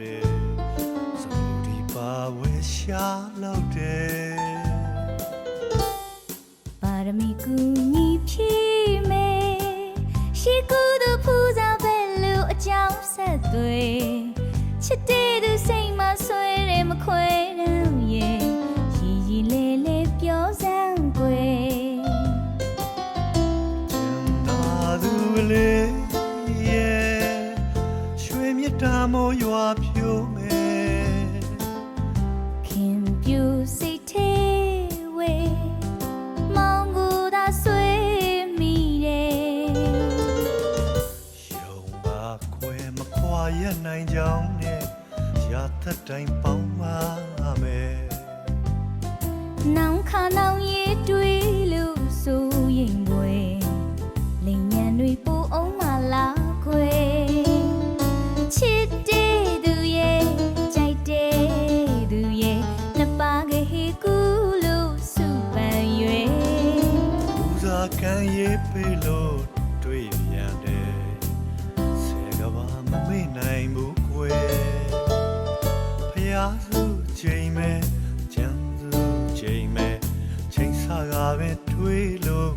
တယ်စမူဒီပါဝဲရှာလောက်တယ်ပါရမီကူညီဖြည့်မယ်ရှိကူသူဖူးစားပဲလို့အကြောင်းဆက်သွေးချစ်တဲ့သူစိတ်မဆွဲတယ်မခွဲ တ်တာမိုးရွာဖြိုးမယ်ခင်ပြူစိတ်သေးဝေမောင်ကိုသာဆွေးမိတယ်ယုံပါခွဲမခွာရနိုင်ကြောင်းနဲ့ရာသက်တိုင်းပေါင်းပါမယ်နောင်ခါနောင်ရ ဦးစားကံရေးပေးလို့တွေ့ရတယ်ဆေကဘာမမေ့နိုင်ဘူးကွယ်ဖျားစုချိန်မဲ့ချမ်းစုချိန်မဲ့ချိန်ဆကပဲတွေ့လို့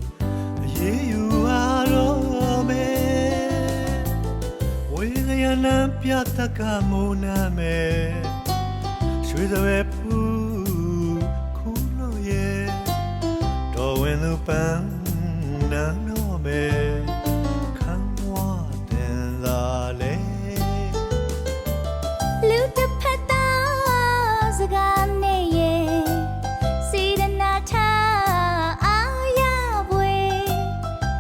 အရေးယူရတော့မယ်ဝေးရနံပြတ်တကမိုးနာမယ်ရွှေစပယ်ဖူးခု လို့ရဲ့တော်ဝင်သူပန်းနန်းတော်မယ်ခံဝတင်လာလေလူတစ်ဖက်သားစကားနဲ့ရဲ့စေရနာထားအာရပွေ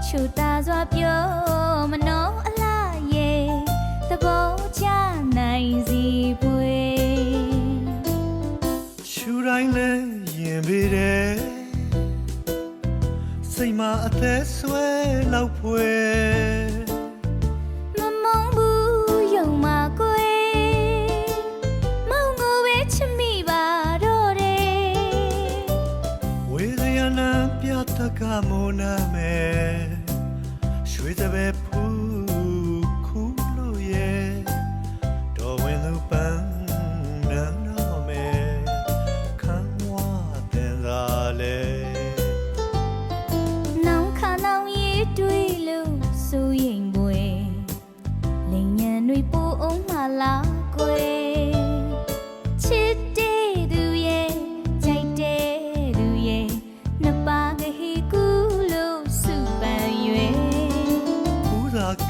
ချူတာစွာပြောမနှော စိတ်မှာအသက်ဆွဲလောက်ဖွယ်မမုံဘူးယုံမှာကိုယ်မောင်ကိုပဲချစ်မိပါတော့တယ်ဝေဒနာ ပြတကမောနာမဲရွှေတပဲဖူးခုလို့ရဲ့တော်ဝင်လို့ပန်းနန်းတော့မဲခံဝတဲ့သာလဲ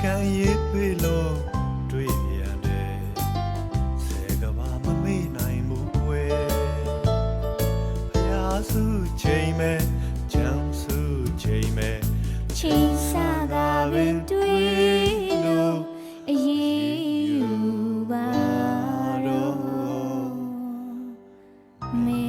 ခံရေးပြေလို့တွေ့ရတယ်ဆယ်ကဘာမမေ့နိုင်ဘူးကွယ်ဖျားစုချိန်မဲ့ချမ်းစုချိန်မဲ့ချိန်စားတာပင်တွေ့လို့အရေးယူပါတော့မေ